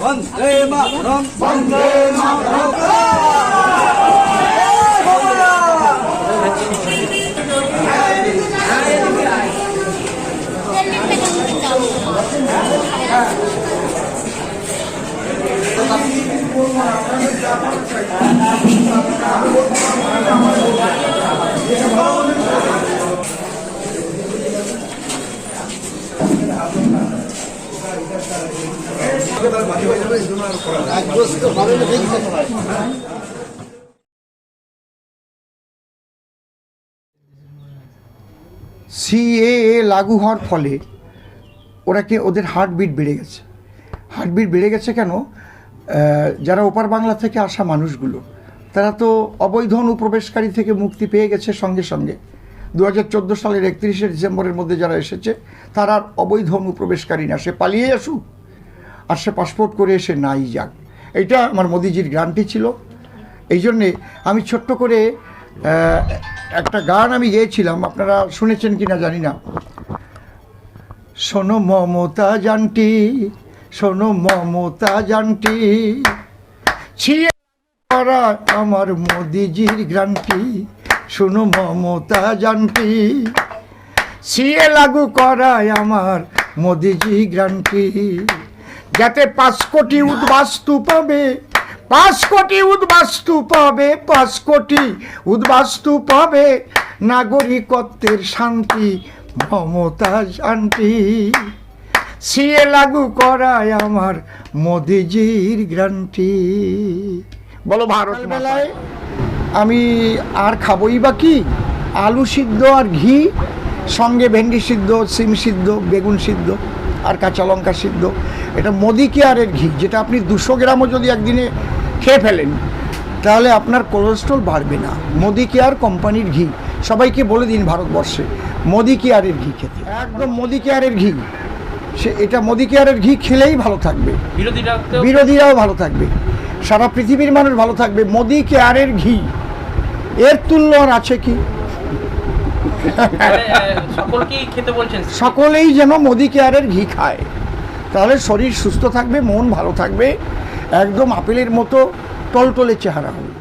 বন্দে মাতরম বন্দে মাতরম CAA লাগু হওয়ার ফলে ওরা কি ওদের হার্টবিট বেড়ে গেছে। হার্টবিট বেড়ে গেছে কেন? যারা ওপার বাংলা থেকে আসা মানুষগুলো, তারা তো অবৈধ অনুপ্রবেশকারী থেকে মুক্তি পেয়ে গেছে সঙ্গে সঙ্গে। দু হাজার চোদ্দ সালের একত্রিশে ডিসেম্বরের মধ্যে যারা এসেছে, তারা আর অবৈধ অনুপ্রবেশকারী না, সে পালিয়ে আসুক আর সে পাসপোর্ট করে এসে নাই যাক। এইটা আমার মোদিজির গ্রান্টি ছিল। এই জন্যে আমি ছোট্ট করে একটা গান আমি গেয়েছিলাম। আপনারা শুনেছেন কি না জানি না। শোনো মমতা জানটি, শোনো মমতা জানটি ছিয়ে আমার মোদিজির গ্রান্টি। শোনো মমতা জানটি সিএ লাগু করায় আমার মোদিজি গ্রান্টি যাতে পাঁচ কোটি উদ্বাস্তু পাবে, পাঁচ কোটি উদ্বাস্তু পাবে, পাঁচ কোটি উদ্বাস্তু পাবে নাগরিকত্বের শান্তি মমতা শান্তি সিএ লাগু করায় আমার মোদিজির গ্রান্টি বলো ভারত বেলায় আমি আর খাবই বা কি? আলু সিদ্ধ আর ঘি সঙ্গে ভেন্ডি সিদ্ধ সিম সিদ্ধ বেগুন সিদ্ধ আর কাঁচা লঙ্কা সিদ্ধ। এটা মোদি কেয়ারের ঘি যেটা আপনি দুশো গ্রামও যদি একদিনে খেয়ে ফেলেন তাহলে আপনার কোলেস্ট্রল বাড়বে না। মোদি কেয়ার কোম্পানির ঘি। সবাইকে বলে দিন ভারতবর্ষে মোদি কেয়ারের ঘি খেতে। একদম মোদি কেয়ারের ঘি। সে এটা মোদি কেয়ারের ঘি খেলেই ভালো থাকবে। বিরোধীরা বিরোধীরাও ভালো থাকবে। সারা পৃথিবীর মানুষ ভালো থাকবে। মোদি কেয়ারের ঘি। এর তুল্য আর আছে কি? সকলেই যেন মোদি কেয়ারের ঘি খায়। তাহলে শরীর সুস্থ থাকবে মন ভালো থাকবে একদম আপেলের মতো টলটলে চেহারা হবে।